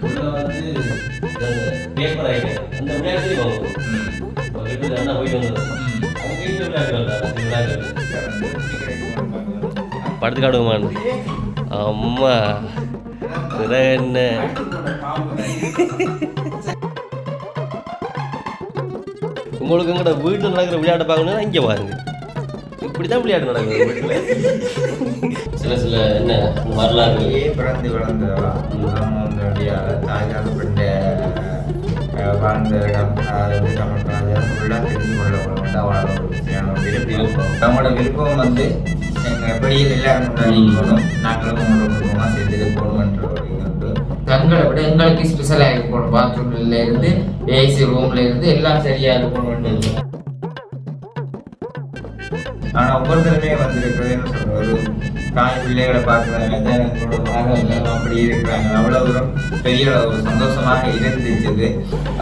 உள்ள வந்து பேப்பர் அந்த வாங்குவோம் போயிட்டு அவங்க படுத்து அம்மா என்ன? உங்களுக்கு எங்கட வீட்டில் நடக்கிற விளையாட்டை பார்க்கணும்னா இங்கே பாருங்க இப்படி தான் விளையாட்டு நடக்குது வீட்டில். சில சில என்ன இந்த வரலாறு. அப்படியே பிறந்து வளர்ந்தவா வந்து தாயார் பெண்ட வாழ்ந்த இடம் அது வந்து தமிழ் கலாச்சாரம் ஃபுல்லாக தெரிஞ்சு கொள்ள வாழ விருப்பம். நம்மளோட விருப்பம் வந்து எங்கள் எல்லாரும் முன்னாடி நாங்களும் உங்களோட குடும்பமாக சேர்ந்து போகணுன்ற தங்களை விட எங்களுக்கு ஸ்பெஷலாக இருக்கணும். பாத்ரூம்ல இருந்து ஏசி ரூம்ல இருந்து எல்லாம் சரியா இருக்கணும் ஆனால் ஒவ்வொருத்தருமே வந்திருக்கிறதுன்னு ஒரு தாய் பிள்ளைகளை பார்க்குறாங்க எங்களோட அப்படி இருக்கிறாங்க அவ்வளோ தூரம் பெரிய ஒரு சந்தோஷமாக இருந்துச்சு.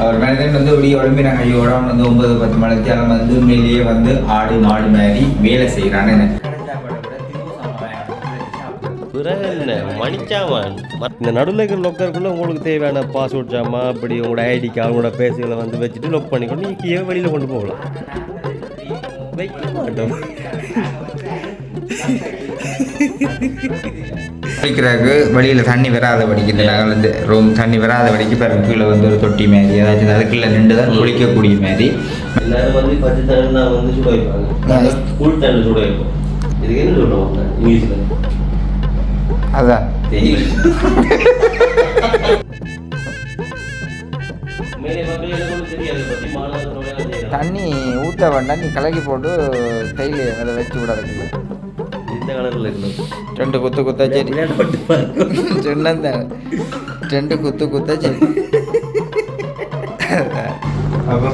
அவர் மனிதன் வந்து ஒளிய உடம்பு நாங்கள் வந்து ஒன்பது பத்து மணிக்கு அவன் வந்து உண்மையிலேயே வந்து ஆடு மாடு மாதிரி வேலை செய்கிறான்னு எனக்கு பிறகு என்ன? மணிச்சாமான் இந்த நடுவில் இருக்கிற லொக்கருக்குள்ள உங்களுக்கு தேவையான பாஸ்வேர்ட் ஜாமா அப்படி உங்களோட ஐடி கார்டு உங்களோட பேசுகளை வந்து வச்சுட்டு லொக் பண்ணிக்கொண்டு நீங்கள் வெளியில் கொண்டு போகலாம். வைக்க மாட்டோம். குளிக்கிறதுக்கு வெளியில் தண்ணி வராத படிக்கு இந்த வந்து ரூம் தண்ணி வராத படிக்கு பிறகு கீழே வந்து ஒரு தொட்டி மாதிரி. ஏதாச்சும் அதுக்குள்ள நின்று தான் குளிக்கக்கூடிய மாதிரி. எல்லாரும் வந்து பச்சை தண்ணி தான் வந்து சுட வைப்பாங்க கூழ் தண்ணி சுட வைப்போம் இதுக்கு என்ன சொல்லுவாங்க இங்கிலீஷில். அதான். தெரியல. தண்ணி ஊற்ற வேண்டாம். நீ கலக்கி போட்டு தையல் அதை வச்சு விடாதுக்குள்ள இந்த கலரில் இருக்கணும் ரெண்டு குத்து குத்தா சரி சொன்னேன் ரெண்டு குத்து குத்தா சரி அப்போ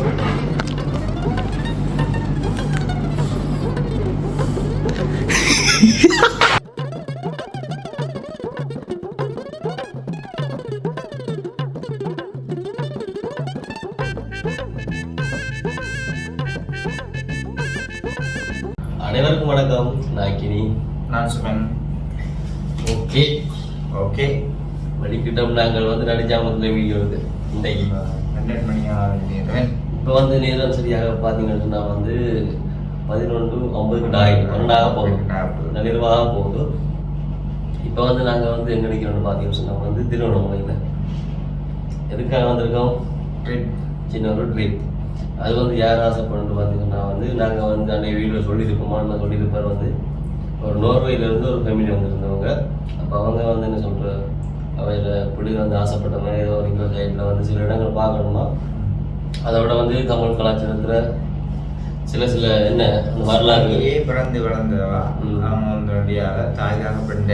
நாங்கள் வந்து நடிச்சாமத்தில் வீடியோ இருக்கு இன்றைக்கு பன்னெண்டு மணி ஆகிறேன் இப்போ வந்து நேரம் சரியாக பார்த்தீங்கன்னு வந்து பதினொன்று ஐம்பது ஆயிரம் பன்னெண்டாக போகுது. நிர்வாக போகுது. இப்போ வந்து நாங்கள் வந்து எங்கே நிற்கிறோம்னு பார்த்தீங்கன்னு சொன்னா வந்து திருவண்ணாமலையில். எதுக்காக வந்திருக்கோம்? சின்ன ஒரு ட்ரிப் அது வந்து யார் ஆசைப்பட்டு பார்த்தீங்கன்னா வந்து நாங்கள் வந்து அன்றைய வீடியோ சொல்லியிருப்போமா. நான் சொல்லியிருப்பார் வந்து. ஒரு நோர்வேலேருந்து ஒரு ஃபேமிலி வந்திருந்தவங்க. அப்போ அவங்க வந்து என்ன சொல்கிற அவையில் இப்படி வந்து ஆசைப்பட்ட மாதிரி ஏதோ ஒரு இங்கே சைடில் வந்து சில இடங்கள் பார்க்கணுமா? அதை விட வந்து தமிழ் கலாச்சாரத்தில் சில சில என்ன வரலாறு? பிறந்து வளர்ந்தவா. அவங்க வந்து வண்டியால தாயாக பெண்ட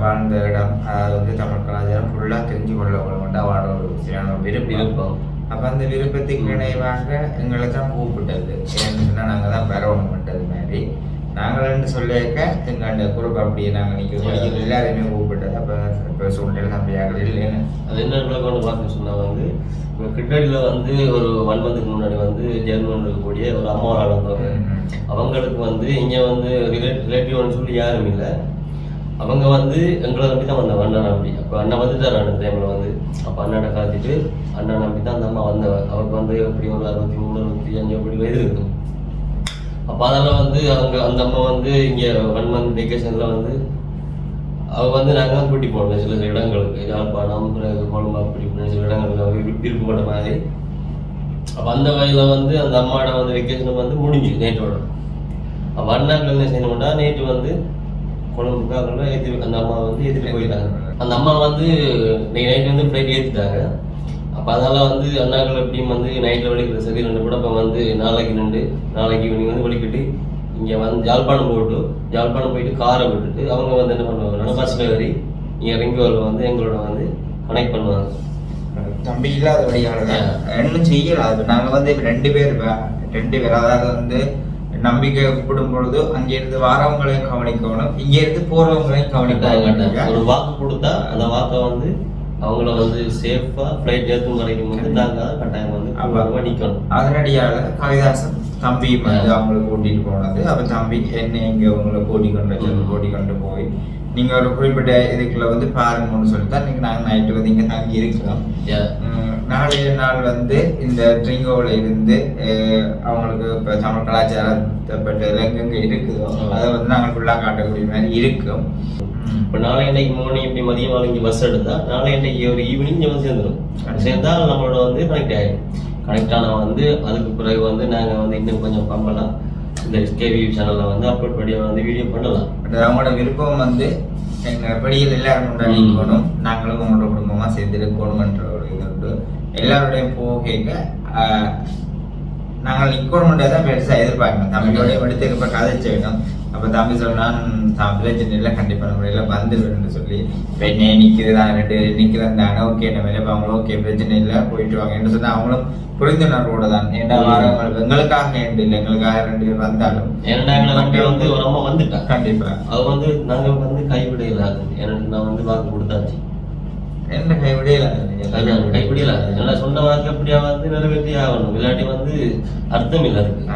வாழ்ந்த இடம். அது வந்து தமிழ் கலாச்சாரம் ஃபுல்லாக தெரிஞ்சு கொள்ள கொண்டு வாழ ஒரு விஷயம் விருப்பம். விருப்பம். அப்போ அந்த விருப்பத்துக்கு இணைவாக எங்களை தான் கூப்பிட்டது. ஏன்னு சொன்னால் நாங்கள் தான் பெறவணும்ன்றது மாதிரி. நாங்களன்னு சொல்லியிருக்க எங்கள்ட குரூப் அப்படியே நாங்கள் நிற்கிறோம் எல்லாரையுமே கூப்பிட்டது. சூழ்நிலை அப்படியாக இல்லைன்னு. அது என்ன விளக்கம்னு பார்த்து சொன்னா வந்து கிட்டடியில் வந்து ஒரு ஒன் மந்த்துக்கு முன்னாடி வந்து ஜெர்மன் இருக்கக்கூடிய ஒரு அம்மா ஒரு ஆள் வந்தவங்க. அவங்களுக்கு வந்து இங்கே வந்து ரிலேட் ரிலேட்டிவ்னு சொல்லி யாரும் இல்லை. அவங்க வந்து எங்களை நம்பி தான் வந்தாங்க அண்ணா நம்பி. அப்போ அண்ணன் வந்துட்டார் அந்த டைமில் வந்து. அப்போ அண்ணனை காத்திட்டு அண்ணா நம்பி தான் அந்த அம்மா வந்தவ அவருக்கு வந்து எப்படி ஒரு அறுபத்தி மூணு அறுபத்தி அஞ்சு அப்படி வயது இருக்கும். அப்போ அதெல்லாம் வந்து அவங்க அந்த அம்மா வந்து இங்கே ஒன் மந்த் வெக்கேஷனில் வந்து அவள் வந்து நாங்கள் தான் கூட்டி போனோம் சில சில இடங்களுக்கு யாழ்ப்பாணம் பிறகு கொழும்பு அப்படி இப்படின்னு சில இடங்களுக்கு அவங்க விருப்பப்பட்ட மாதிரி. அப்போ அந்த வகையில் வந்து அந்த அம்மாவோட வந்து வெக்கேஷன் வந்து முடிஞ்சு நேற்றோட அப்போ அண்ணாக்கள் என்ன செய்யணும்னா நேற்று வந்து கொழும்புக்கு அவங்க ஏற்றி அந்த அம்மா வந்து ஏற்றிட்டு போயிட்டாங்க. அந்த அம்மா வந்து இன்னைக்கு நைட் வந்து ஃப்ளைட் ஏற்றிட்டாங்க அப்போ அதனால் வந்து அண்ணாக்கள் எப்படியும் வந்து நைட்டில் வலிக்கிற சரி ரெண்டு கூட இப்போ வந்து நாளைக்கு நின்று நாளைக்கு ஈவினிங் வந்து வலிக்கிட்டு இங்கே வந்து யாழ்ப்பாணம் போட்டு யாழ்ப்பாணம் போயிட்டு காரை விட்டுட்டு அவங்க வந்து என்ன பண்ணுவாங்கன்னா பஸ்ஸில் ஏறி இங்கே ரிங்கோவில் வந்து எங்களோட வந்து கனெக்ட் பண்ணுவாங்க. தம்பி இல்லாத இன்னும் செய்யலாம் அது நாங்கள் வந்து இப்ப ரெண்டு பேர் ரெண்டு பேர் அதாவது வந்து நம்பிக்கை கூப்பிடும் பொழுது அங்கிருந்து வாரவங்களையும் கவனிக்கணும். இங்க இருந்து போறவங்களையும். கவனிக்கணும். ஒரு வாக்கு கொடுத்தா அந்த வாக்கை வந்து அவங்கள வந்து சேஃபா ஃப்ளைட் ஏற்றும் வரைக்கும் வந்து நாங்க தான் கட்டாயம் வந்து நிக்கணும். அதனடியால கவிதாசன் தம்பியும் வந்து அவங்கள கூட்டிட்டு போனது. அப்ப தம்பி என்ன இங்க உங்களை கூட்டிக் கொண்டு சொல்லி கூட்டிக் கொண்டு போய் நீங்க ஒரு குறிப்பிட்ட இதுக்குள்ள வந்து பாருங்கன்னு சொல்லிட்டு நீங்க நாங்க நைட்டு வந்து இங்க தங்கி இருக்கலாம் நாளைய நாள் வந்து இந்த ட்ரிங்கோவில் இருந்து அவங்களுக்கு இப்போ தமிழ் கலாச்சாரத்தை பற்றி எங்கெங்க இருக்குதோ அதை வந்து நாங்கள் ஃபுல்லாக காட்டக்கூடிய மாதிரி இருக்கும். இப்போ நாளை அன்னைக்கு மார்னிங் இப்படி மதியம் நாளைக்கு பஸ் எடுத்தா நாளை அன்னைக்கு ஒரு ஈவினிங் வந்து சேர்ந்துடும் சேர்ந்தா நம்மளோட வந்து கனெக்ட் ஆகிடும் கனெக்ட் ஆனால் வந்து அதுக்கு பிறகு வந்து நாங்கள் வந்து இன்னும் கொஞ்சம் பம்பலாம் இந்த எஸ்கேவி சேனலில் வந்து அப்லோட் பண்ணி வந்து வீடியோ பண்ணலாம். பட் அவங்களோட விருப்பம் வந்து எங்கள் படியில் எல்லாரும் ம். இருக்கணும். நாங்களும் உங்களோட குடும்பமாக சேர்ந்து இருக்கணும்ன்ற ஒரு இது உண்டு. எல்லாரோடையும் போக நாங்கள் நிற்கணும்ன்றதை தான் பெருசாக எதிர்பார்க்கணும். தம்பியோடய எடுத்து இப்போ கதைச்சு வேணும் அப்போ தம்பி சொன்னான் தான் இல்லை கண்டிப்பாக முறையில் வந்துடுவேன்னு சொல்லி இப்போ என்ன நிற்கிறது தான் ரெண்டு நிற்கிறேன் தானே ஓகே நம்ம இப்போ அவங்களும் ஓகே பிரச்சனை இல்லை போயிட்டு வாங்கன்னு சொன்னால் அவங்களும் புரிந்துணர்வோட தான். ஏன்னா ம். வரவங்களுக்கு எங்களுக்காக ரெண்டு இல்லை எங்களுக்காக ரெண்டு பேர் வந்தாலும். வந்து அம்மா வந்துட்டா? கண்டிப்பாக அது வந்து நாங்கள் வந்து கைவிட இல்லாது எனக்கு நான் வந்து வாக்கு கொடுத்தாச்சு. என்ன கைவிடையில நல்லா சொன்ன வாக்கு அப்படியா வந்து நிறைவேற்றி ஆகணும். இல்லாட்டி வந்து அர்த்தம் இல்லை அதுக்கு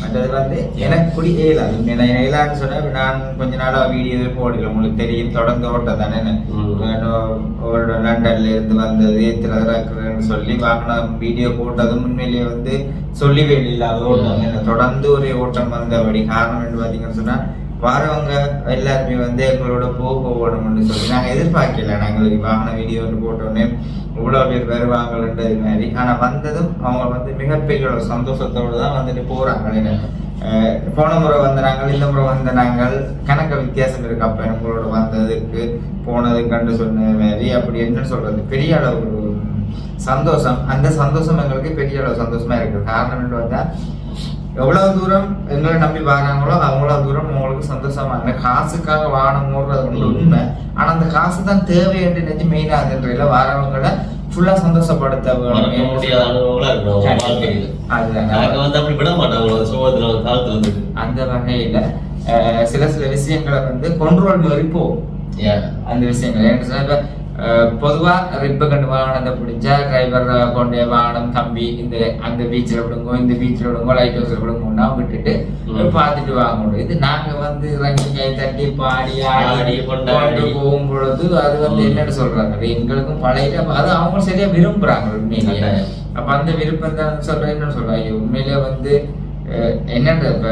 மற்றது வந்து எனக்கு குடி ஏலாது என்ன ஏலான்னு சொன்னா இப்ப நான் கொஞ்ச நாளா வீடியோ போடல. உங்களுக்கு தெரியும் தொடர்ந்து ஓட்ட தானே. ஒரு லண்டன்ல இருந்து வந்தது எத்தனை இருக்கிறேன்னு சொல்லி வாங்கின வீடியோ போட்டது உண்மையிலேயே வந்து சொல்லவே இல்லாத ஓட்டம். என்ன தொடர்ந்து ஒரே ஓட்டம் வந்தபடி. காரணம் என்ன பார்த்தீங்கன்னு சொன்னா வரவங்க எல்லாருமே வந்து எங்களோட போக போகணும்னு சொல்லி. நாங்கள் எதிர்பார்க்கல. நாங்கள் வாகன வீடியோ ஒன்று போட்டோன்னே இவ்வளோ பேர் வருவாங்கன்றது மாதிரி. ஆனால் வந்ததும் அவங்க வந்து மிகப்பெரிய ஒரு சந்தோஷத்தோடு தான் வந்துட்டு போகிறாங்க போன முறை வந்த நாங்கள் இந்த முறை வந்த நாங்கள் கணக்க வித்தியாசம் இருக்கு. அப்போ எங்களோட வந்ததுக்கு போனது கண்டு சொன்ன மாதிரி அப்படி என்னன்னு சொல்றது பெரிய அளவு சந்தோஷம். அந்த சந்தோஷம் எங்களுக்கு பெரிய அளவு சந்தோஷமா இருக்கு. காரணம் என்று பார்த்தா எவ்வளவு தூரம் எங்களை நம்பி வராங்களோ அவ்வளவு தூரம் உங்களுக்கு சந்தோஷமா. இல்லை காசுக்காக வாழணுங்கிறது ஒன்று உண்மை. ஆனா அந்த காசு தான் தேவை என்று நினைச்சு மெயினா அதுன்றதுல வரவங்களை ஃபுல்லா சந்தோஷப்படுத்த வந்து வந்து. அந்த வகையில சில சில விஷயங்களை வந்து கொண்ட்ரோல் மாதிரி போகும். அந்த விஷயங்கள். ஏன்னு சொன்னா இப்ப அஹ், பொதுவா ரிப்ப கண்டு வாகனத்தை பிடிச்சா டிரைவர் கொண்டு வாகனம் தம்பி இந்த அந்த பீச்சில் விடுங்க இந்த பீச்சில் விடுங்க லைட் ஹவுஸில் விடுங்கன்னா விட்டுட்டு. பார்த்துட்டு வாங்கணும் இது நாங்க வந்து இறங்கி கை தட்டி பாடி ஆடி கொண்டாடி. கொண்டு போகும் பொழுது அது வந்து. என்னன்னு சொல்றாங்க அது எங்களுக்கும் பழைய அது அவங்க சரியா விரும்புறாங்க உண்மையிலேயே கட்டாயம். அப்ப அந்த விருப்பம் தான் சொல்றேன் என்னன்னு சொல்றேன் ஐயோ உண்மையிலேயே வந்து அஹ், என்னன்ற இப்ப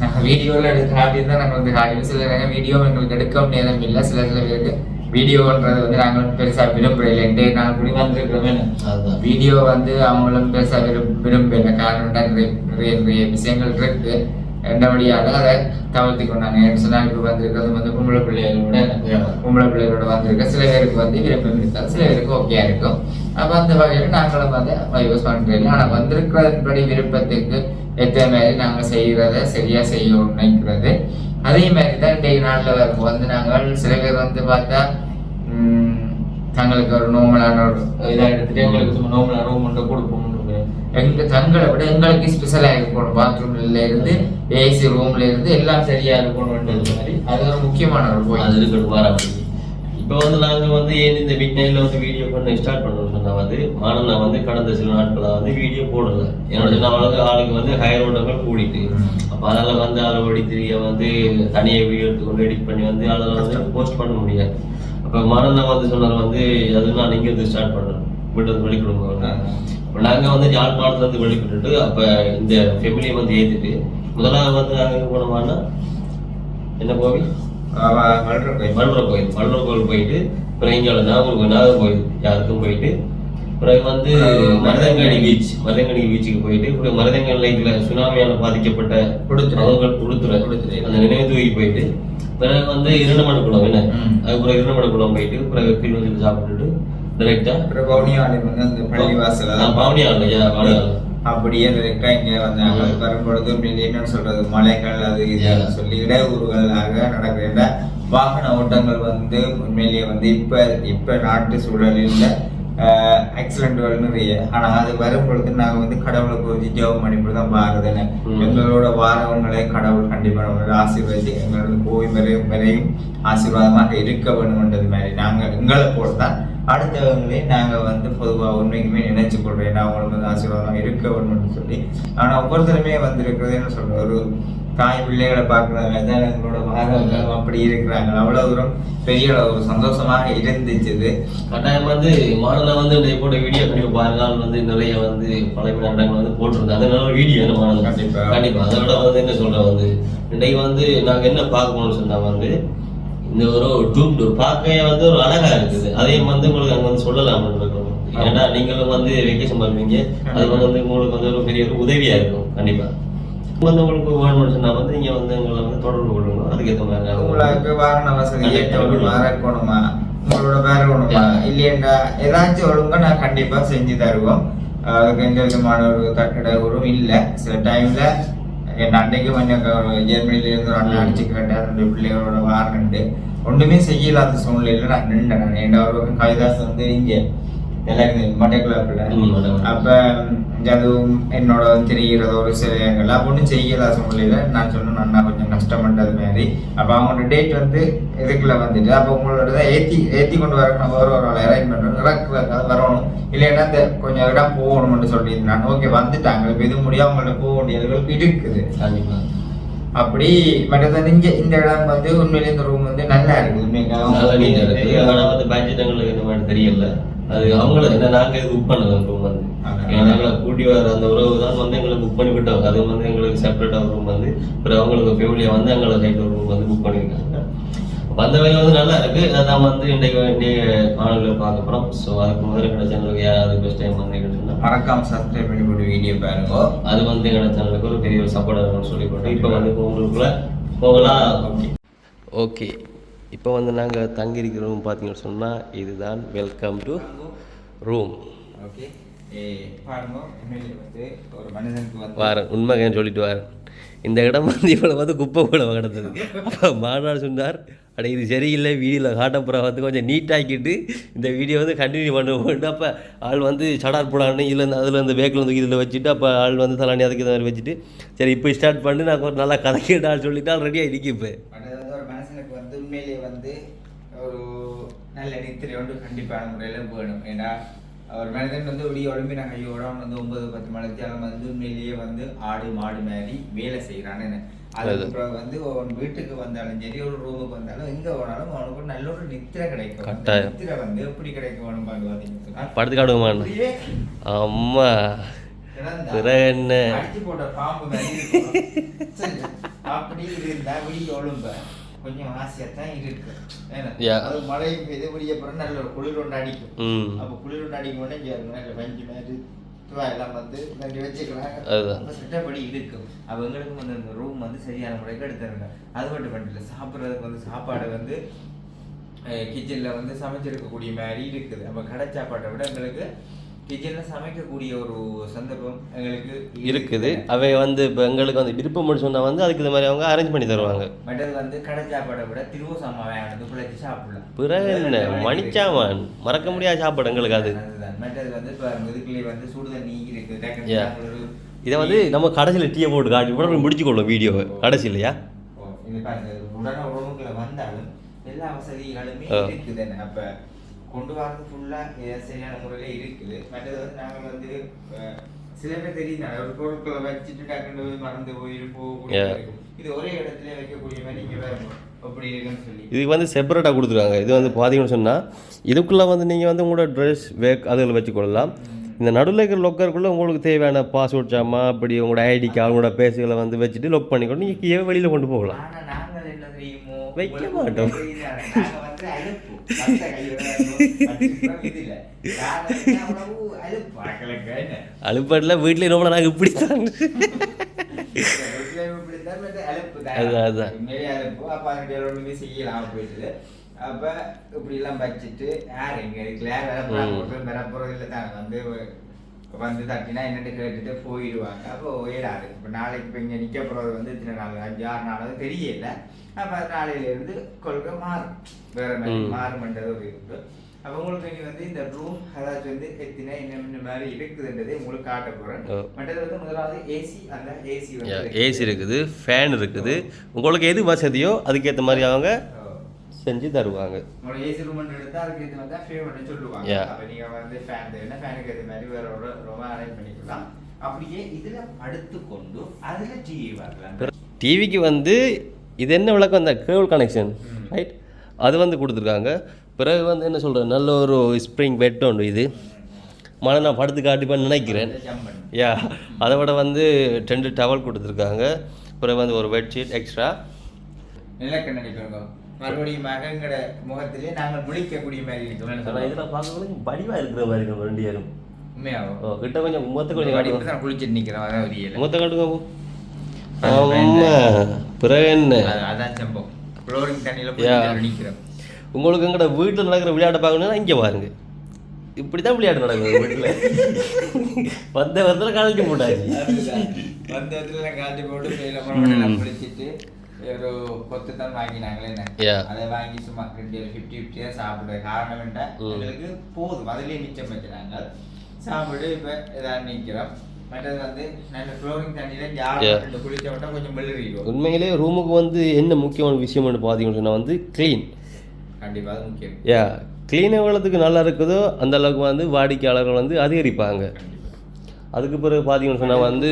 நாங்கள் வீடியோவில் எடுத்து காட்டியிருந்தா நாங்கள் வந்து காட்டி சில நேரம் வீடியோ எங்களுக்கு எடுக்கவும் நேரம் இல்லை சில சில பேருக்கு வீடியோன்றது வந்து நாங்கள் பெருசாக விரும்புகிறோம் இல்லை நாங்கள் இப்படி வந்திருக்கிறோமே அதுதான். வீடியோ வந்து அவங்களும் பெருசாக விரும் விரும்பல காரணம் நிறைய நிறைய விஷயங்கள் இருக்கு. ரெண்டபடியாக அதை தவிர்த்து கொண்டாங்க ஏன்னு சொன்னால் இப்போ வந்திருக்கிறது வந்து பொம்பளை பிள்ளைகளோட பொம்பளை பிள்ளைகளோட வந்திருக்க சில பேருக்கு வந்து விருப்பம் இருக்காது சில பேருக்கு ஓகேயா இருக்கும். அப்போ அந்த வகையில் நாங்களும் வந்து யூஸ் பண்ணுறோம் ஆனால் வந்திருக்கிறதன்படி விருப்பத்துக்கு ஏற்ற மாதிரி நாங்கள் செய்கிறத சரியாக செய்யணும்னு நினைக்கிறது. அதே மாதிரி தான் இன்றைய நாளில் வந்து நாங்கள் சில பேர் வந்து பார்த்தா தங்களுக்கு ஒரு நோமலான ஒரு இதாக எடுத்துட்டு எங்களுக்கு சும்மா நோமலான ரூம் ஒன்று கொடுப்போம். எங்க தங்களை விட எங்களுக்கு ஸ்பெஷலாக இருக்கணும். பாத்ரூம்ல இருந்து ஏசி ரூம்ல இருந்து எல்லாம் சரியா இருக்கணும்ன்றது மாதிரி. அது ஒரு முக்கியமான ஒரு அது பாயிண்ட் வர இப்போ வந்து நாங்க வந்து ஏன் இந்த வீக் வந்து வீடியோ பண்ண ஸ்டார்ட் பண்ணணும்னு சொன்னா வந்து நான் வந்து கடந்த சில நாட்களா வந்து வீடியோ போடல. என்னோட நான் வந்து ஆளுக்கு வந்து ஹையர் ஓட்டங்கள் கூடிட்டு. அப்ப அதெல்லாம் வந்து ஆளை ஓடி திரிய வந்து தனியாக வீடியோ எடுத்து கொண்டு எடிட் பண்ணி வந்து அதில் வந்து போஸ்ட் பண்ண முடியாது. அப்போ மானம் வந்து சொன்னார் வந்து அது நான் இங்க இருந்து ஸ்டார்ட் பண்றேன் வீட்டு வந்து வெளிக்கிடுங்க. இப்போ நாங்கள் வந்து யாழ்ப்பாணத்துல இருந்து வெளிக்கிட்டு அப்போ இந்த ஃபெமிலியை வந்து ஏற்றிட்டு முதலாவது வந்து நாங்கள் போனோம்னா என்ன கோவில்? வல்லுற கோயில் வல்லுற கோயில் போயிட்டு அப்புறம் இங்கே நாகூர் நாகர்கோயில் யாருக்கும் போயிட்டு பிறகு வந்து மருதங்கனி பீச் மருதங்கனி பீச்சுக்கு போயிட்டு அப்புறம் மருதங்கனில் இதில் சுனாமியால் பாதிக்கப்பட்ட. அவங்க கொடுத்துரு கொடுத்துரு. அந்த நினைவு தூக்கி போயிட்டு பிறகு வந்து இரண்டமணி குளம் என்ன. அதுக்கப்புறம் இரண்டமணி குளம் போயிட்டு பிறகு கிலோஜில் சாப்பிட்டுட்டு டைரெக்டா அப்புறம் பவுனியாளி வந்து அந்த பள்ளிவாசல் பவனியாள் ஐயா பவனியாள் அப்படியே டைரக்டா இங்க வந்தாங்க. வரும்பொழுது இப்படி என்னன்னு சொல்றது? மலைகள் அது இது Yeah. சொல்லி இடையூறுகளாக நடக்கிற வாகன ஓட்டங்கள் வந்து உண்மையிலேயே வந்து இப்ப இப்ப நாட்டு சூழலில் ஆக்சிடென்ட்கள் நிறைய. ஆனா அது வரும்பொழுது நாங்க வந்து கடவுளை குறித்து ஜெபம் பண்ணி தான் பாருதுன்னு. எங்களோட வாரவங்களை கடவுள் கண்டிப்பா நம்மளோட ஆசீர்வதிச்சு எங்களோட போய் வரையும் வரையும் ஆசீர்வாதமாக இருக்க வேணும்ன்றது மாதிரி. நாங்க எங்களை போல தான் அடுத்தவங்களே நாங்கள் வந்து பொதுவாக உண்மைக்குமே நினைச்சு கொள்றேன் நான் அவங்களுக்கு வந்து ஆசீர்வாதம் இருக்க வேணும்னு சொல்லி. ஆனால் ஒவ்வொருத்தருமே வந்திருக்கிறது என்ன சொல்ற ஒரு தாய் பிள்ளைகளை பார்க்குறாங்க தான் எங்களோட வாரம் அப்படி இருக்கிறாங்க. அவ்வளோ தூரம் பெரிய ஒரு சந்தோஷமாக இருந்துச்சு கட்டாயம் வந்து மாடல வந்து இந்த போட்ட வீடியோ கண்டிப்பா பாருங்க ஆள் வந்து நிறைய வந்து பழைய இடங்கள் வந்து போட்டிருந்தேன் அது நல்ல வீடியோ என்ன மாடல் கண்டிப்பா. கண்டிப்பா. அதை விட வந்து என்ன சொல்றேன் வந்து இன்றைக்கு வந்து நாங்க என்ன பார்க்கணும்னு சொன்னா வந்து இந்த ஒரு டூப் டூர் பார்க்க வந்து ஒரு அழகா இருக்குது. அதையும் வந்து உங்களுக்கு அங்க வந்து சொல்லலாம் இருக்கோம். ஏன்னா நீங்களும் வந்து வெக்கேஷன் பண்ணுவீங்க. அது வந்து உங்களுக்கு வந்து ஒரு பெரிய ஒரு உதவியா இருக்கும். கண்டிப்பா. வந்து உங்களுக்கு வேணும்னு சொன்னா வந்து நீங்க வந்து உங்களை வந்து தொடர்பு கொள்ளுங்க. அதுக்கேற்ற மாதிரி உங்களுக்கு வாகன வசதி ஏற்றவங்க இருக்கணுமா உங்களோட வேற வேணுமா? இல்லையண்டா ஏதாச்சும் ஒழுங்கா நான் கண்டிப்பா செஞ்சு தருவோம். அதுக்கு எந்த விதமான ஒரு தட்டடவும் இல்லை. சில டைம்ல என் அன்னைக்கு கொஞ்சம் ஜெர்மனில இருந்து ஒரு அண்ணன் அடிச்சு கேட்டேன் ரெண்டு பிள்ளைகளோட வாரண்டு ஒண்ணுமே செய்யலாத சூழ்நிலையில நான் நின்றேன். நான் என் ஒரு பக்கம் கவிதாஸ் வந்து இங்க எனக்கு மட்டக்குழப்பில். அப்ப அதுவும் என்னோட தெரிகிறத ஒரு சில எல்லாம் ஒன்றும் செய்யல சூழ்நிலையில நான் சொன்னேன் அண்ணா கொஞ்சம் கஷ்டப்பட்டது மாதிரி. அப்ப அவங்களோட டேட் வந்து இதுக்குள்ள வந்துட்டு அப்ப உங்களோட இதை ஏத்தி ஏத்தி கொண்டு வர நம்ம ஒரு ஒரு அரேஞ்ச் இறக்குறது வரணும். இல்லைன்னா இந்த கொஞ்சம் இடம் போகணும்னு சொல்லியிருந்தாங்க ஓகே வந்துட்டாங்க. இப்ப இது முடியாம உங்கள்ட்ட போக வேண்டியது இருக்குது. கண்டிப்பா. அப்படி மற்றது இங்க இந்த இடம் வந்து உண்மையிலேயே இந்த ரூம் வந்து நல்லா இருக்கு. உண்மையிலேயே ஆனா வந்து பட்ஜெட் எங்களுக்கு இந்த மாதிரி தெரியல. அது அவங்கள என்ன நாங்க இது புக் பண்ணது ரூம் வந்து. எங்களை கூட்டி வர அந்த உறவு தான் வந்து எங்களுக்கு புக் பண்ணி விட்டாங்க அது வந்து எங்களுக்கு செப்பரேட்டா ரூம் வந்து. அப்புறம் அவங்களுக்கு ஃபேமிலியா வந்து எங்களை சைட்ல ரூம் வந்து புக் பண்ணிருக்காங்க வந்த வேலை வந்து நல்லா இருக்கு. அதான் வந்து இன்னைக்கு வேண்டிய காணொலியில பார்க்க போறோம். ஸோ அதுக்கு முதல்ல சேனலுக்கு யாராவது பெஸ்ட் டைம் சொன்னா மறக்காம சப்ஸ்கிரைப் பண்ணி போட்டு வீடியோ பாருங்க. அது வந்து எங்களோட சேனலுக்கு ஒரு பெரிய ஒரு சப்போர்ட் இருக்கும்னு சொல்லி போட்டு இப்போ வந்து உங்களுக்குள்ள போகலாம். ஓகே. ஓகே. இப்போ வந்து நாங்கள் தங்கியிருக்கிற ரூம் பார்த்தீங்கன்னு சொன்னால் இதுதான் வெல்கம் டு ரூம் ஓகே. வாரேன் உண்மைன்னு சொல்லிட்டு வாரேன் இந்த இடம் வந்து இவ்வளோ வந்து குப்பை கூட கிடந்தது அப்போ மாநாடு சொன்னார் அட இது சரியில்லை வீடியோவில் காட்டப்புறம் வந்து கொஞ்சம் நீட்டாக்கிட்டு இந்த வீடியோ வந்து கண்டினியூ பண்ணுவோம் அப்போ ஆள் வந்து சடார் போடான்னு இதில் இருந்து அதில் இருந்து பேக்கில் வந்து இதில் வச்சுட்டு அப்போ ஆள் வந்து தலாணி அதுக்கு இதை மாதிரி வச்சுட்டு சரி இப்போ ஸ்டார்ட் பண்ணி நான் கொஞ்சம் நல்லா கதை கேட்டால் சொல்லிட்டு ஆள் ரெடியாக இருக்கு இப்போ. வந்து உண்மையிலேயே வந்து ஒரு நல்ல நித்திரை வந்து கண்டிப்பான முறையில் வேணும். ஏன்னா ஒரு மனிதன் வந்து ஒடி நான் கையோட அவன் வந்து ஒன்பது பத்து மணித்தியாலம் வந்து உண்மையிலேயே வந்து ஆடு மாடு மாதிரி வேலை செய்கிறான்னு அதுக்கப்புறம் வந்து அவன் வீட்டுக்கு வந்தாலும் சரி ஒரு ரூமுக்கு வந்தாலும் எங்க போனாலும் அவனுக்கு ஒரு நல்ல ஒரு நித்திரை கிடைக்கும். நித்திரை வந்து எப்படி கிடைக்கும் பாருங்க படுத்து காடுவோமாண்ணா அம்மா. பிறகு என்ன? அடிச்சு போட்ட பாம்பு மாதிரி அப்படி இருந்தா விடிய ஒழும்ப கொஞ்சம் ஆசையா தான் இருக்கு. அது மழை பெய்து விடிய அப்புறம் நல்ல ஒரு குளிர் ஒன்று அடிக்கும். அப்ப குளிர் ஒன்று அடிக்கும் உடனே இங்க நல்ல பஞ்சு மாதிரி எல்லாம் வந்து நன்றி வச்சுக்கிறாங்க. அப்ப சட்டப்படி இருக்கும். அப்ப எங்களுக்கும் வந்து அந்த ரூம் வந்து சரியான முறைக்கு எடுத்துருங்க. அது மட்டும் பண்ணல சாப்பிட்றதுக்கு வந்து சாப்பாடு வந்து கிச்சனில் வந்து சமைச்சிருக்கக்கூடிய மாதிரி இருக்குது. அப்போ கடை சாப்பாட்டை விட எங்களுக்கு கிச்சனில் சமைக்கக்கூடிய ஒரு சந்தர்ப்பம் எங்களுக்கு இருக்குது. அவை வந்து இப்போ எங்களுக்கு வந்து விருப்பம் சொன்னால் வந்து அதுக்கு இந்த மாதிரி அவங்க அரேஞ்ச் பண்ணி தருவாங்க. மற்றது வந்து கடை சாப்பாடை விட பிள்ளைக்கு சாப்பிடலாம். பிறகு என்ன? மணிச்சாமான் மறக்க முடியாத சாப்பாடு எங்களுக்கு அது. மற்றது வந்து இப்போ இதுக்குள்ளே வந்து சுடு தண்ணி இருக்குது இதை வந்து நம்ம கடைசியில் டீயை போட்டு காட்டி கூட போய் முடிச்சுக்கொள்ளும் வீடியோவை இது பாருங்க. உடனே உடம்புக்குள்ள வந்தாலும் எல்லா வசதிகளுமே. இருக்குது அப்ப கொண்டு வரது ஃபுல்லா சரியான முறையில இருக்குது. மற்றது வந்து நாங்க வந்து சில பேர் தெரியும் ஒரு பொருட்களை வச்சுட்டு டக்குன்னு போய் மறந்து இருக்கும். இது ஒரே இடத்துல வைக்கக்கூடிய மாதிரி இங்க சொல்லி. இதுக்கு வந்து செப்பரேட்டாக கொடுத்துருக்காங்க. இது வந்து பார்த்தீங்கன்னு சொன்னால் இதுக்குள்ளே வந்து நீங்கள் வந்து உங்களோட ட்ரெஸ் வேக் அதில் வச்சுக்கொள்ளலாம் இந்த நடுவில் இருக்கிற லொக்கருக்குள்ளே உங்களுக்கு தேவையான பாஸ்வேர்ட் சாமா அப்படி உங்களோட ஐடி கார்டு உங்களோட பேசுகளை வந்து வச்சுட்டு லொக் பண்ணிக்கொண்டு நீங்கள் வெளியில் கொண்டு போகலாம். நாங்கள் வைக்க மாட்டோம். அழுப்பாட்டில் வீட்டில் ரொம்ப நாங்கள் இப்படி தான். அதுதான், அதுதான். அப்ப அதனுடைய ஒண்ணுமே செய்யலாம போயிட்டுது. அப்ப இப்படி எல்லாம் வச்சுட்டு யார் எங்க இருக்குல்ல வர போறது இல்ல தான். வந்து வந்து தட்டினா என்னட்டு கேட்டுட்டு போயிடுவாங்க அப்போ ஓயிடாது இப்போ நாளைக்கு இப்போ இங்கே நிற்க போகிறது வந்து இத்தனை நாள் அஞ்சு ஆறு நாள் தெரியல அப்போ நாளையில இருந்து கொள்கை மாறும் வேற மாதிரி. மாறுமன்றது ஒரு இருக்கு அப்போ உங்களுக்கு இனி வந்து இந்த ரூம் அதாச்சும் வந்து எத்தனை என்ன மாதிரி இருக்குதுன்றதை உங்களுக்கு காட்ட போகிறேன். மற்றது வந்து முதலாவது ஏசி அந்த ஏசி ஏசி இருக்குது ஃபேன் இருக்குது உங்களுக்கு எது வசதியோ அதுக்கேற்ற மாதிரி அவங்க. செஞ்சு தருவாங்க. ஏசி ரூம் எடுத்தா அதுக்கு இது வந்து ஃபேவர்ட்னு சொல்லுவாங்க. Yeah. அப்ப நீங்க வந்து ஃபேன் தேவைன்னா ஃபேனுக்கு ஏற்ற மாதிரி வேற ஒரு ரூம் அரேஞ்ச் பண்ணிக்கலாம் அப்படியே இதுல படுத்து கொண்டு அதுல டிவி பார்க்கலாம் டிவிக்கு வந்து இது என்ன விளக்கம்? அந்த கேபிள் கனெக்ஷன். ரைட் அது வந்து கொடுத்துருக்காங்க. பிறகு வந்து என்ன சொல்கிறேன் நல்ல ஒரு ஸ்ப்ரிங் பெட் உண்டு இது. மழை நான் படுத்து காட்டிப்பேன்னு நினைக்கிறேன். யா அதை விட வந்து ரெண்டு டவல் கொடுத்துருக்காங்க. பிறகு வந்து ஒரு பெட்ஷீட் எக்ஸ்ட்ரா நிலக்கண்ண நினைக்கிறோங்க மறுபடியும் மகங்கட முகத்திலே நாங்கள் முழிக்கக்கூடிய மாதிரி ஆனால் இருக்கிறோம் இதில் பார்க்கறது வடிவாக இருக்கிற மாதிரி இருக்கும் ரெண்டு பேரும் உண்மையாகும் ஓ கிட்ட கொஞ்சம் முகத்தை கொஞ்சம் காட்டுங்க. தான் குளிச்சுட்டு நிக்கிறோம் அதான் ஒரு முகத்தை காட்டுங்க போ. அது ஆமா பிறகு என்ன? அது- அதான் சம்பவம் குளோரிங் தண்ணியில நிக்கிறோம். உங்களுக்கு எங்கட வீட்டில் நடக்கிற விளையாட்டை பார்க்கணும்னா இங்கே பாருங்க. இப்படி தான் விளையாட்டு நடக்குது வீட்டில். வந்த வருஷத்தில் கழட்டி போட்டாச்சு. வந்த இடத்துல காட்டி போட்டு கையில ம். ஒரு கொத்து தான் வாங்கினாங்களே. அதை வாங்கி சும்மா ரெண்டு ஃபிஃப்டி ஃபிஃப்டியாக சாப்பிடுறது காரணம் என்ன. எங்களுக்கு போதும் அதுலேயே மிச்சம் வச்சுனாங்க சாப்பிட்டு இப்போ இதாக நிற்கிறோம் உண்மையிலே ரூமுக்கு வந்து என்ன முக்கியமான விஷயம்னு பார்த்தீங்கன்னு வந்து க்ளீன் கண்டிப்பாக முக்கியம் யா க்ளீன் எவ்வளோத்துக்கு நல்லா இருக்குதோ அந்த அளவுக்கு வந்து வாடிக்கையாளர்கள் வந்து அதிகரிப்பாங்க அதுக்கு பிறகு பார்த்தீங்கன்னு சொன்னால் வந்து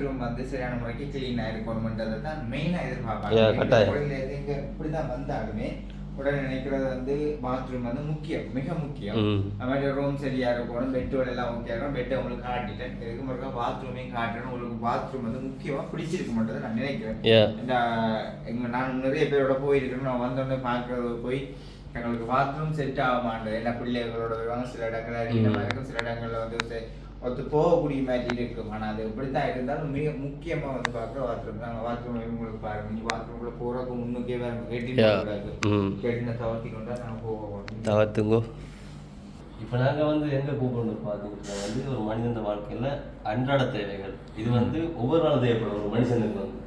பாத்ரூம் வந்து சரியான முறைக்கு கிளீனா இருக்கணும்ன்றதை தான் மெயினா எதிர்பார்ப்பாங்க எங்க இப்படிதான் வந்தாலுமே உடனே நினைக்கிறது வந்து பாத்ரூம் வந்து முக்கியம் மிக முக்கியம் மாதிரி ரூம் சரியா இருக்கணும் பெட்டோட எல்லாம் ஓகே இருக்கணும் பெட்டை உங்களுக்கு காட்டிட்டேன் இதுக்கு முறைக்கா பாத்ரூமையும் காட்டணும் உங்களுக்கு பாத்ரூம் வந்து முக்கியமா பிடிச்சிருக்க மாட்டதை நான் நினைக்கிறேன் நான் நிறைய பேரோட போயிருக்கேன் நான் வந்தோடனே பார்க்கறது போய் எங்களுக்கு பாத்ரூம் செட் ஆக மாட்டேன் என்ன பிள்ளைகளோட வருவாங்க சில இடங்கள்ல இருக்கும் சில இடங்கள்ல வந்து ஒத்து போகக்கூடிய மாதிரி இருக்கும். ஆனா அது எப்படித்தான் இருந்தாலும் மிக முக்கியமா வந்து பார்க்குற பாத்ரூம் தான் பாத்ரூம் உங்களுக்கு பாருங்க. நீ பாத்ரூம்குள்ள போறதுக்கு முன்னுக்கே வேற கேட்டின்னு Yeah. கூடாது ம். கேட்டின தவர்த்தி கொண்டா நான் போவோம். தவிர்த்துங்கோ இப்போ நாங்கள் வந்து எங்கே கூப்பிடணும் பார்த்தீங்கன்னா வந்து ஒரு மனிதன் வாழ்க்கையில் அன்றாட தேவைகள். இது வந்து ஒவ்வொரு நாளும் தேவைப்படும். ஒரு மனுஷனுக்கு வந்து.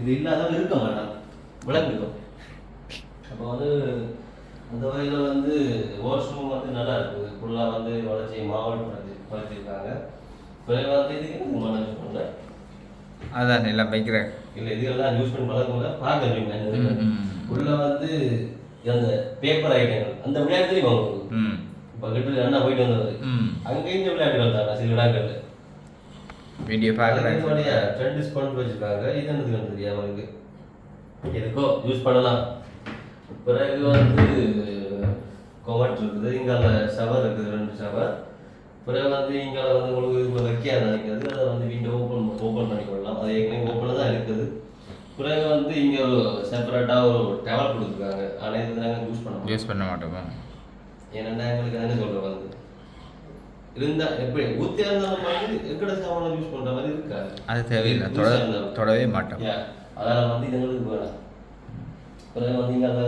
இது இல்லாதவங்க இருக்க மாட்டாங்க விளங்குதோ. அப்போ வந்து அந்த வகையில் வந்து வாஷ்ரூம் வந்து நல்லா இருக்குது ஃபுல்லாக வந்து வளர்ச்சி மாவட்டம் வந்து இதுக்கு எனக்கு மன யூஸ் பண்ணல அதான் எல்லாம் வைக்கிறேன். இல்லை இதுக்கெல்லாம் யூஸ் பண்ணி பழக்கல பார்க்க. உள்ள வந்து அந்த பேப்பர் ஐட்டங்கள் அந்த விளையாட்டுலையும் வாங்குவோம் ம். இப்போ கிட்ட அண்ணா போயிட்டு வந்தது ம். அங்கே இந்த விளையாட்டுகள் தான் சில இடங்கள்ல வீடியோ பார்க்குறேன். ட்ரெண்ட் டிஸ்கவுண்ட் வச்சிருக்காங்க. இது என்னது தெரியாது அவனுக்கு எதுக்கோ யூஸ் பண்ணலாம். பிறகு வந்து கொமட் இருக்குது இங்கே ஷவர் இருக்குது ரெண்டு ஷவர் பிறகு வந்து இங்கே வந்து உங்களுக்கு இப்போ வைக்காத நினைக்கிறது அதை வந்து விண்டோ ஓப்பன் ஓப்பன் பண்ணிக்கொள்ளலாம். அது ஏற்கனவே ஓப்பனில் தான் இருக்குது. பிறகு வந்து இங்கே ஒரு செப்பரேட்டாக ஒரு டவல் கொடுத்துருக்காங்க. ஆனால் இது நாங்கள் யூஸ் பண்ண யூஸ் பண்ண மாட்டோமா? ஏன்னா எங்களுக்கு என்ன சொல்கிறேன் வந்து இருந்தா எப்படி ஊத்தியா இருந்தாலும் வந்து எக்கட சாமான யூஸ் பண்ற மாதிரி இருக்காது அது தேவையில்லை. தொட. தொடவே மாட்டோம். அதனால வந்து இது எங்களுக்கு வேணாம். பிறகு வந்து இங்கே அதை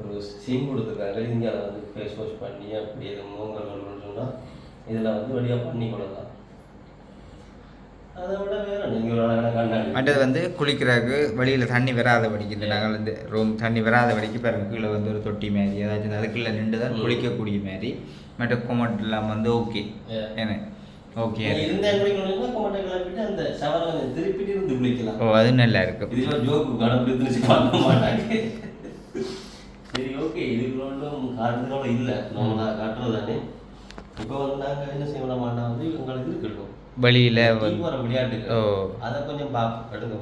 ஒரு சீம் கொடுத்துருக்காங்க. இங்கே அதை வந்து ஃபேஸ் வாஷ் பண்ணி அப்படி எதுவும் மூங்கல் சொன்னால் இதில் வந்து வழியாக பண்ணி கொள்ளலாம் அதை விட வேற நீங்கள் ஒரு அழகான கண்ணாடி மற்றது வந்து குளிக்கிறதுக்கு வெளியில் தண்ணி வராதபடிக்கு இந்த நாங்கள் வந்து ரூம் தண்ணி வராதபடிக்கு பாருங்க கீழே வந்து ஒரு தொட்டி மாதிரி ஏதாச்சும் அதுக்குள்ளே நின்று தான். குளிக்கக்கூடிய மாதிரி. மற்ற கொமட் எல்லாம் வந்து ஓகே. என்ன ஓகே இருந்த குளிக்கணும்னா கொமட்டை கிளம்பிட்டு அந்த ஷவரை கொஞ்சம் திருப்பிட்டு இருந்து குளிக்கலாம். ஓ அது நல்லா இருக்கும். இதுல ஜோக்கு திருச்சி பார்க்க மாட்டாங்க. சரி ஓகே ஒன்றும் காட்டுறதுனால இல்லை. நம்ம தானே இப்போ வந்து நாங்கள் என்ன செய்ய விட மாட்டோம் வந்து எங்களுக்கு இருக்கட்டும். வெளியில் விளையாட்டு. அதை கொஞ்சம் பார்ப்போம் எடுங்க.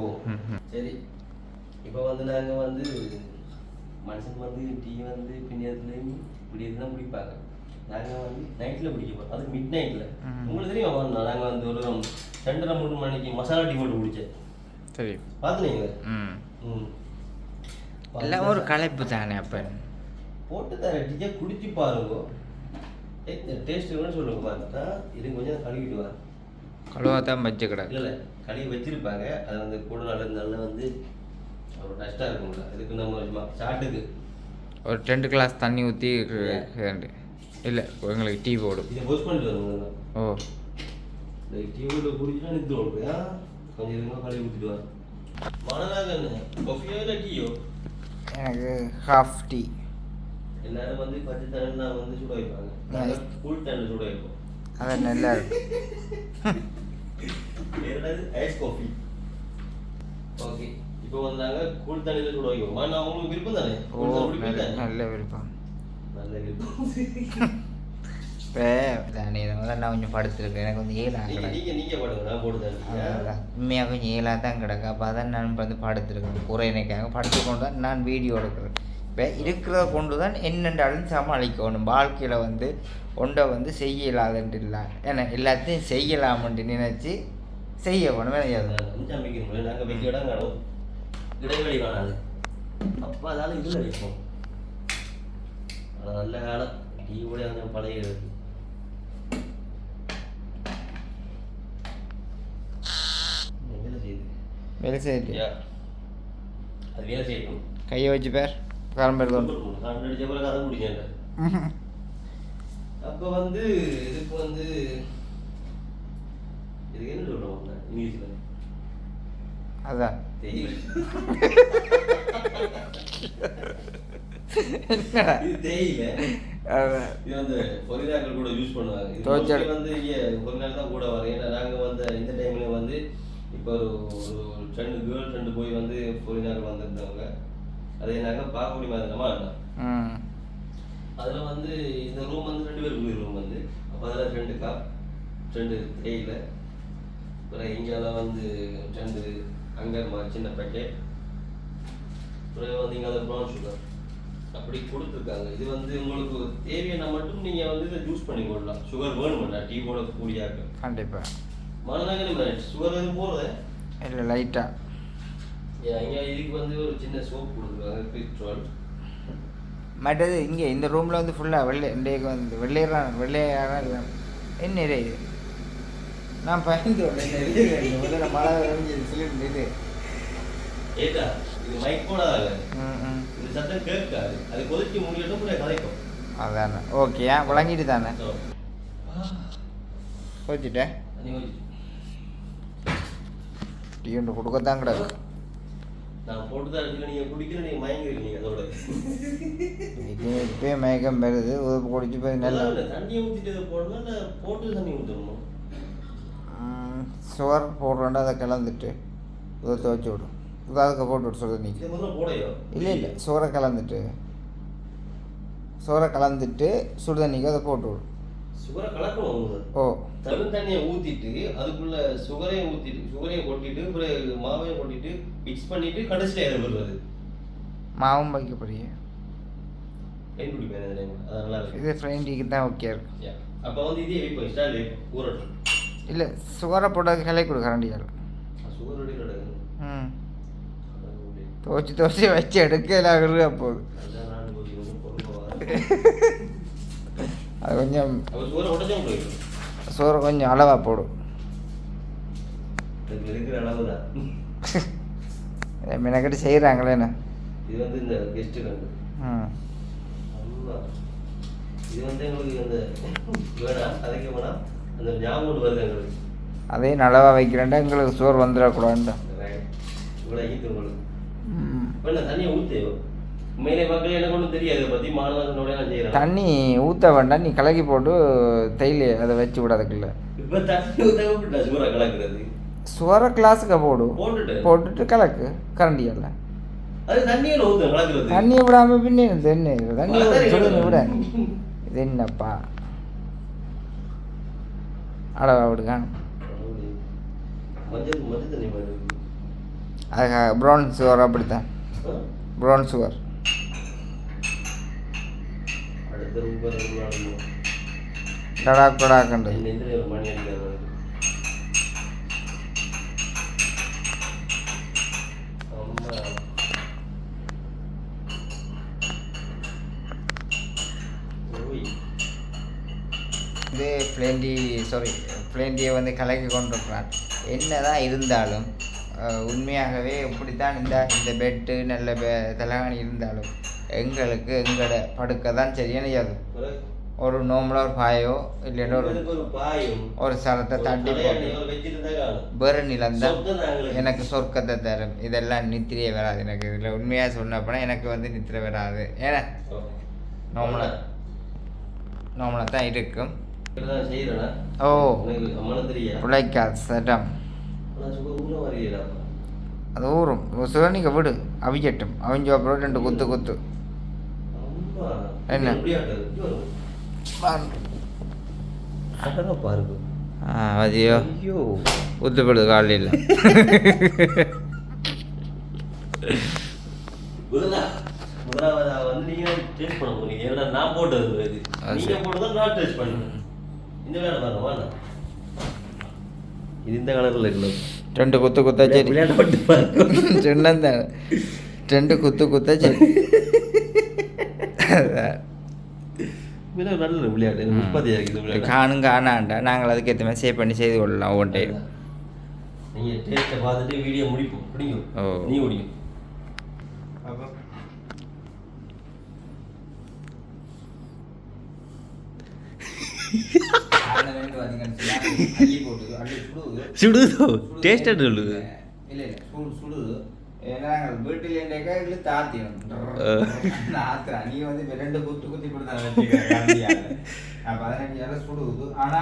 சரி. இப்போ வந்து நாங்கள் வந்து மனுஷன் வந்து டீ வந்து பின்னத்துலேயும் இப்படி தான் குடிப்பாங்க. நாங்கள் வந்து நைட்டில் குடிக்க போகிறோம் அது மிட் நைட்டில் ம். உங்களுக்கு தெரியுமா நாங்கள் வந்து ஒரு ரெண்டரை மூணு மணிக்கு மசாலா டீ போட்டு குடித்தேன் சரி. பார்த்துனீங்களா ம். எல்லாம் ஒரு களைப்பு தானே அப்போ போட்டு தர டீயை குடிச்சு பாருங்க. டேஸ்ட் வேணும் சொல்லுங்க பார்த்தா இது கொஞ்சம் கழுவிட்டு வா. கழுவா தான் வச்சு கிடக்கு. இல்லை கழுவி வச்சிருப்பாங்க. அது வந்து கூட இருந்தாலும் வந்து ஒரு டஸ்ட்டாக இருக்கும்ல இதுக்கு நம்ம சும்மா சாட்டுக்கு ஒரு ரெண்டு கிளாஸ் தண்ணி ஊற்றி இல்லை. எங்களுக்கு டீ போடும் இதை போஸ்ட் பண்ணிட்டு வருங்க ஓ. இந்த டீ கூட குடிச்சுட்டா நிறுத்து கொஞ்சம் இதுங்க கழுவி ஊற்றிட்டு வா. மனதாக என்ன? கொஃபியோ இல்லை டீயோ எனக்கு ஹாஃப் டீ எல்லாரும் வந்து பச்சை தண்ணிலாம் வந்து சுட வைப்பாங்க கூல் தண்ணி சுட வைப்போம் அது நல்லா இருக்கும் ஐஸ் காஃபி. ஓகே. இப்போ வந்து நாங்க கூழ் தண்ணியில சுட வைக்கிறோம் ஆனா உங்களுக்கு விருப்பம் தானே? ஓ நல்ல விருப்பம். நல்ல விருப்பம். நான் கொஞ்சம் படுத்துருக்கேன். எனக்கு கொஞ்சம் ஏழா நீங்க கிடக்கு நான் அதான் உண்மையாக கொஞ்சம் ஏழாக தான் கிடக்கு. அப்போ அதான் நான் வந்து படுத்துருக்கேன். குறையினைக்காக படுத்து கொண்டு தான் நான் வீடியோ எடுக்கிறேன். இப்போ இருக்கிறத கொண்டு தான் என்னென்றாலும் சமாளிக்கணும்? வாழ்க்கையில் வந்து ஒன்றை வந்து செய்ய இல்லாதன்ட்டு இல்லை ஏன்னா எல்லாத்தையும் செய்யலாமன்ட்டு நினச்சி செய்ய வேணும். இடைவெளி காணாது அப்ப அதால வைப்போம் அது நல்ல காலம். டீ கூட அந்த பழைய வேலை செய்யுது. வேலை செய்யுது. யா. அது வேலை செய்யணும் கையை வச்சு பேர். கதை முடிஞ்சேன் அப்ப வந்து இதுக்கு வந்து இதுக்கு என்ன சொல்லுவாங்க இங்கிலீஷ்ல. அதான். தெரியல. என்னடா? இது அதான். இது வந்து பொரினாக்கள் கூட யூஸ் பண்ணுவாங்க. இது வந்து இங்க தான் கூட வரும். ஏன்னா நாங்க வந்து இந்த டைம்ல வந்து இப்போ ஒரு ஒரு ரெண்டு கேர்ள் ரெண்டு போய் வந்து பொரினாக்கள் வந்திருந்தவங்க. அதே நாங்க பார்க்கக்கூடிய மாதிரி நம்ம ம். அதுல வந்து இந்த ரூம் வந்து ரெண்டு பேருக்கு ரூம் வந்து. அப்போ அதில் ரெண்டு கப் ரெண்டு தேயில அப்புறம் இங்கெல்லாம் வந்து ரெண்டு அங்கர் மாதிரி சின்ன பேக்கெட் அப்புறம் வந்து இங்கே ப்ரௌன் சுகர் அப்படி கொடுத்துருக்காங்க. இது வந்து உங்களுக்கு தேவையான மட்டும் நீங்க வந்து இதை ஜூஸ் பண்ணி கொள்ளலாம் சுகர் வேணுமெண்டா டீ போட கூடியாக்க கண்டிப்பாக மனநகரி சுகர் எதுவும் போடுறது இல்லை லைட்டாக இங்கே இதுக்கு வந்து ஒரு சின்ன சோப் கொடுத்துருக்காங்க பிக்ட்ரோல் மற்றது இங்கே இந்த ரூமில் வந்து ஃபுல்லாக வெள்ளை இன்றைக்கு வந்து வெள்ளையரான வெள்ளையான இல்லை என்ன இது. நான் பயந்து மழை வரைஞ்சி சிலிண்டர் இது. ஏட்டா இது மைக் போடாத. ம் ம். இந்த சத்தம் கேட்காது. அது கொதிச்சு முடியட்டும் கூட கதைக்கும் அதானே. ஓகே ஏன் விளங்கிட்டு தானே? So, வச்சுட்டேன் தண்ணி ஊத்தி. டீ ஒன்று கொடுக்கத்தான் கிடக்கு. நான் போட்டு தான் அடிக்கல நீங்க குடிக்கல நீங்க மயங்கிருக்கீங்க அதோட. இது இப்பயே மயக்கம் பெறுது உதப்பு குடிச்சு போய் நல்லா நல்லா தண்ணியை ஊத்திட்டு போடணும்? இல்ல போட்டு தண்ணி ஊற்றணுமா ம், சுகர் போடுறோண்டா அதை கலந்துட்டு உதத்தை வச்சு விடும் இது அதுக்கு போட்டு விட்டு நீ போடையோ? இல்லை இல்லை சோறை கலந்துட்டு. சோறை கலந்துட்டு சுடுதண்ணிக்கு அதை போட்டு விடும் ஓ. தரும் தண்ணியை ஊத்திட்டு அதுக்குள்ள சுகரையும் ஊத்திட்டு சுகரையும் கொட்டிட்டு அப்புறம் மாவையும் கொட்டிட்டு மிக்ஸ் பண்ணிட்டு கடைசியில் இதை விடுறது மாவும் நல்லா இருக்கு இது ஃப்ரெண்டிக்கு தான் ஓகே இருக்கு Yeah. அப்ப வந்து இதே வைப்போம் ஸ்டால் வைப்போம் ஊறட்டும். இல்லை சுகரை போட்டு கிளை கொடு கரண்டியால் சுகர் ரெடி கிடக்குது ம். கடவுளே. துவச்சி துவச்சி வச்சு போகுது. கொஞ்சம் பொறுப்பா வரேன். அது கொஞ்சம் சோறை கொஞ்சம் அளவாக போடும் மெனக்கட்டு செய்கிறாங்களேண்ணே இது வந்து இந்த ம். இது வந்து எங்களுக்கு அந்த வேணாம் கதைக்க வேணாம் அந்த ஞாபகம் ஒண்ணு வருது எங்களுக்கு. அதையும் அளவாக வைக்கிறேன்டா எங்களுக்கு சோறு வந்துடக்கூடாதுண்டா. இவ்வளோ ஈத்து உங்களுக்கு. தண்ணியை ஊற்றேயோ உண்மையிலே மக்கள் எனக்கு ஒன்றும் தெரியாது இதை பற்றி மாணவர்களோட நான் செய்கிறேன் தண்ணி ஊற்ற வேண்டாம் நீ கலக்கி போட்டு தையல் அதை வச்சு விடாதுக்குள்ள இப்போ தண்ணி ஊற்ற விட்டா சூறாக கலக்குறது? சோறை கிளாஸுக்கு போடு. போட்டுட்டு? போட்டுட்டு கலக்கு கரண்டியால் அது தண்ணியில் ஊற்று கலக்குறது. தண்ணியை விடாமல் பின்ன இது? தண்ணி அதான் விட. இது என்னப்பா? அளவா விடுங்க மஞ்சள் மஞ்சள் தண்ணி மாதிரி இருக்கு. அது ப்ரௌன் சுகர் அப்படித்தான்? ப்ரௌன் சுகர் டடாக் இது பிளேண்டி சாரி பிளேண்டியை வந்து கலக்கி கொண்டிருக்கிறான் என்னதான் இருந்தாலும் அஹ், உண்மையாகவே இப்படித்தான் இந்த இந்த பெட்டு நல்ல பெ தலைகாணி இருந்தாலும் எங்களுக்கு எங்களோட படுக்க தான் சரியான அது ஒரு நோம்பலாக ஒரு பாயோ இல்லைன்னா ஒரு ஒரு சரத்தை தட்டி போட்டு. வேறு தான். எனக்கு சொர்க்கத்தை தரும். இதெல்லாம் நித்திரையே வராது எனக்கு. இதில் உண்மையாக சொன்னப்பனா எனக்கு வந்து நித்திரை வராது. ஏன்னா. நார்மலா நார்மலாக தான் இருக்கும்? ஓ. உள்ள வரையலா. அது ஊறும் சிவனிக்க விடு. அவிக்கட்டும். அவிஞ்ச அப்புறம் ரெண்டு குத்து குத்து. என்ன? மதியோ ஐயோ. ஊத்துப்படுது காலையில். முதலா முதலாவதா வந்து நீங்க டேஸ்ட் பண்ண போறீங்க. ஏன்னா நான் போட்டது இது. அது நீங்க சரி. போட்டதை நான் டேஸ்ட் பண்ணுவேன் இந்த விளையாட பாருங்க வாங்க. இது இந்த கலர்ல இல்லை ரெண்டு குத்து குத்தா சரி விளையாட மட்டும் பாருங்க. சொன்னேன் ரெண்டு குத்து குத்தா சரி மிக நல்ல விளையாடு எனக்கு உற்பத்தியா இருக்குது விளையாட காணும் காணாண்டா. நாங்கள் அதுக்கேற்ற மாதிரி சேவ் பண்ணி செய்து கொள்ளலாம் ஒவ்வொரு டைம் நீங்க டேஸ்ட்டை பார்த்துட்டு வீடியோ முடிப்போம் முடியும் ஓ. நீ முடியும் சுடுதோ. டேஸ்ட் சொல்லுது. இல்ல இல்ல சுடு சுடுது. நாங்கள் வீட்டில் இருந்தேக்கா எங்களுக்கு தாத்திடும் ஆத்துறா நீ வந்து ரெண்டு குத்து குத்தி கொடுத்தா அப்போ பதினஞ்சு நாள் சுடுது ஆனா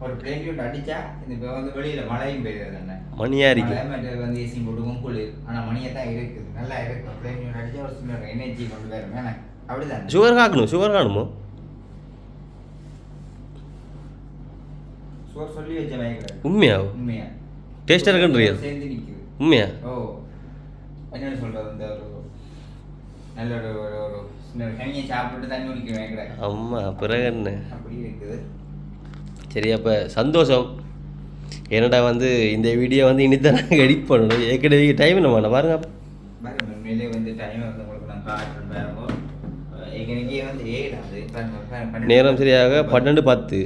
ஒரு பிளேன் அடிச்சா இந்த வந்து வெளியில மழையும் பெய்யுது தானே மணியா இருக்கு மழை வந்து ஏசி போட்டுக்கும் குளிர் ஆனா மணியை தான் இருக்குது. நல்லா இருக்கு. பிளேன் அடிச்சா ஒரு சின்ன எனர்ஜி கொண்டு வரும் ஏன்னா அப்படிதான் சுகர் காக்கணும் சுகர் காணுமோ? சுவர் சொல்லி வச்ச உண்மையா? உண்மையா? டேஸ்டா இருக்குன்றியா சேர்ந்து உண்மையா? ஓ. என்னன்னு சொல்றது இந்த ஒரு நல்ல ஒரு ஒரு ஒரு சின்ன கனியை சாப்பிட்டு தண்ணி குடிக்க வைக்கிறாங்க அம்மா பிறகு என்ன? அப்படி இருக்குது. சரி அப்போ சந்தோஷம். என்னடா வந்து இந்த வீடியோ வந்து இனிதான் நாங்கள் எடிட் பண்ணணும்? ஏற்கனவே டைம் நம்ம பாருங்க பாருங்க உண்மையிலே வந்து டைம் வந்து உங்களுக்கு நான் காட்டுறேன் நேரம் சரியாக பன்னெண்டு பத்து.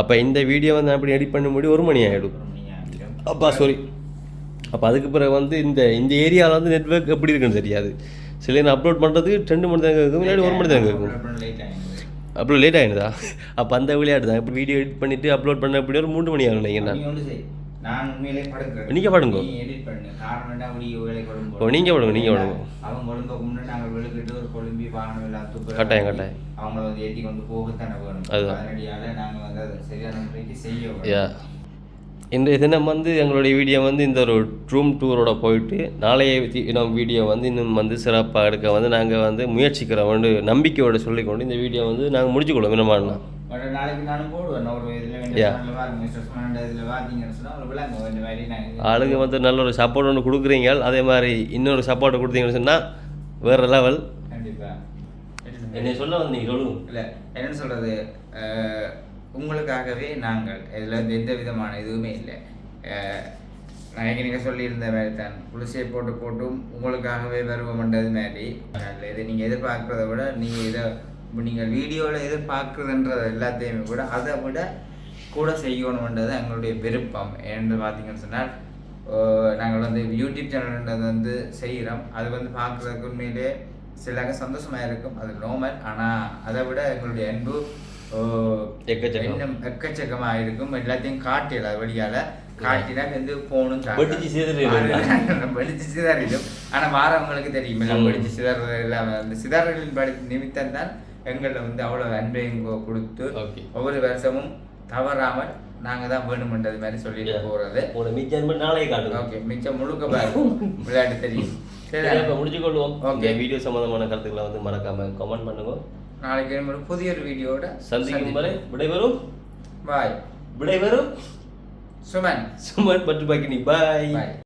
அப்போ இந்த வீடியோ வந்து அப்படி எடிட் பண்ண முடியும்? ஒரு மணி ஆகிடும். அப்பா சாரி அப்போ அதுக்கு பிறகு வந்து இந்த இந்த ஏரியாவில் வந்து நெட்வொர்க் எப்படி இருக்குன்னு தெரியாது சில நேரம் அப்லோட் பண்ணுறதுக்கு ரெண்டு மணி தான் கேட்கும் இல்லாட்டி ஒரு மணி late ஆயிடுது. அப்லோட் லேட் ஆகிடுதா அப்போ அந்த விளையாட்டு தான் இப்போ வீடியோ எடிட் பண்ணிவிட்டு அப்லோட் பண்ண அப்படி ஒரு மூணு மணி ஆகும் நினைக்கிறேன் நீ ஒன்று செய். நான் உண்மையிலே படுக்கிறேன். நீங்க படுங்கோ. edit பண்ணு. காரணம் என்ன, அப்படி வேலை கொழும்பு ஓ, நீங்க படுங்க, நீங்க படுங்க. அவங்க முன்னாடி நாங்கள் வெளுக்கிட்டு ஒரு கொழும்பி வாகனம் துப்புரவு கட்டாயம், கட்டாயம். அவங்கள வந்து ஏற்றி கொண்டு போகத்தானே வேணும் அதுதான். அதனடியால நாங்கள் வந்து அதை சரியான முறைக்கு செய்ய. இன்றைய தினம் வந்து எங்களுடைய வீடியோ வந்து இந்த ஒரு ரூம் டூரோட போயிட்டு நாளைய தினம் வீடியோ வந்து இன்னும் வந்து சிறப்பாக எடுக்க வந்து நாங்கள் வந்து முயற்சிக்கிறோம். வந்து நம்பிக்கையோட சொல்லிக்கொண்டு இந்த வீடியோ வந்து நாங்கள் முடிச்சுக்கொள்ளும் நாங்கள் ஆளுங்க வந்து நல்ல ஒரு சப்போர்ட் ஒன்று கொடுக்குறீங்க. அதே மாதிரி இன்னொரு சப்போர்ட் கொடுத்தீங்கன்னு சொன்னால் வேறு லெவல் கண்டிப்பாக என்னை சொல்ல வந்தீங்க சொல்லுங்க இல்லை என்னன்னு சொல்கிறது உங்களுக்காகவே நாங்கள் இதில் வந்து எந்த விதமான இதுவுமே இல்லை. அஹ், நான் சொல்லியிருந்த மாதிரி தான். புளிசை போட்டு போட்டும் உங்களுக்காகவே வருவோம்ன்றது மாதிரி. இதை நீங்கள் எதிர்பார்க்குறத விட நீங்கள் இதை நீங்கள் வீடியோவில் எதிர்பார்க்குறதுன்றது எல்லாத்தையுமே கூட அதை விட கூட செய்யணுன்றது எங்களுடைய விருப்பம். என்று பார்த்தீங்கன்னு சொன்னால் நாங்கள் வந்து யூடியூப் சேனல்ன்றது வந்து செய்கிறோம். அது வந்து பார்க்குறதுக்கு உண்மையிலே சிலங்க சந்தோஷமாக இருக்கும். அது நோமல் ஆனால் அதை விட எங்களுடைய அன்பு எக்கச்சக்கம். இன்னும் எக்கச்சக்கமாக இருக்கும் எல்லாத்தையும் காட்டிடல வெளியால் காட்டினா வந்து போகணும் வெடிச்சு சிதறிடும். வெடிச்சு சிதறிடும் ஆனால் வாரவங்களுக்கு தெரியும் எல்லாம். வெடிச்சு சிதறது எல்லாம் அந்த சிதறலின் படி நிமித்தம் தான் எங்களில் வந்து அவ்வளோ அன்பையும் கொடுத்து. ஒவ்வொரு வருஷமும் தவறாமல் நாங்கள் தான் வேணுமென்றது மாதிரி சொல்லிட்டு. போகிறது உங்களோட மிச்சம் நாளைக்கு காட்டுங்க ஓகே மிச்சம் முழுக்க பாரு விளையாட்டு தெரியும் சரி அப்போ முடிச்சுக்கொள்வோம் Okay. இந்த வீடியோ சம்மந்தமான கருத்துக்களை வந்து மறக்காம கமெண்ட் பண்ணுங்க நாளைக்கு ஒரு புதிய ஒரு வீடியோட சந்திக்கும் வரை விடைபெறும். பாய் விடைபெறும். சுமன். சுமன் பட்டு பாக்கினி. பாய் பாய்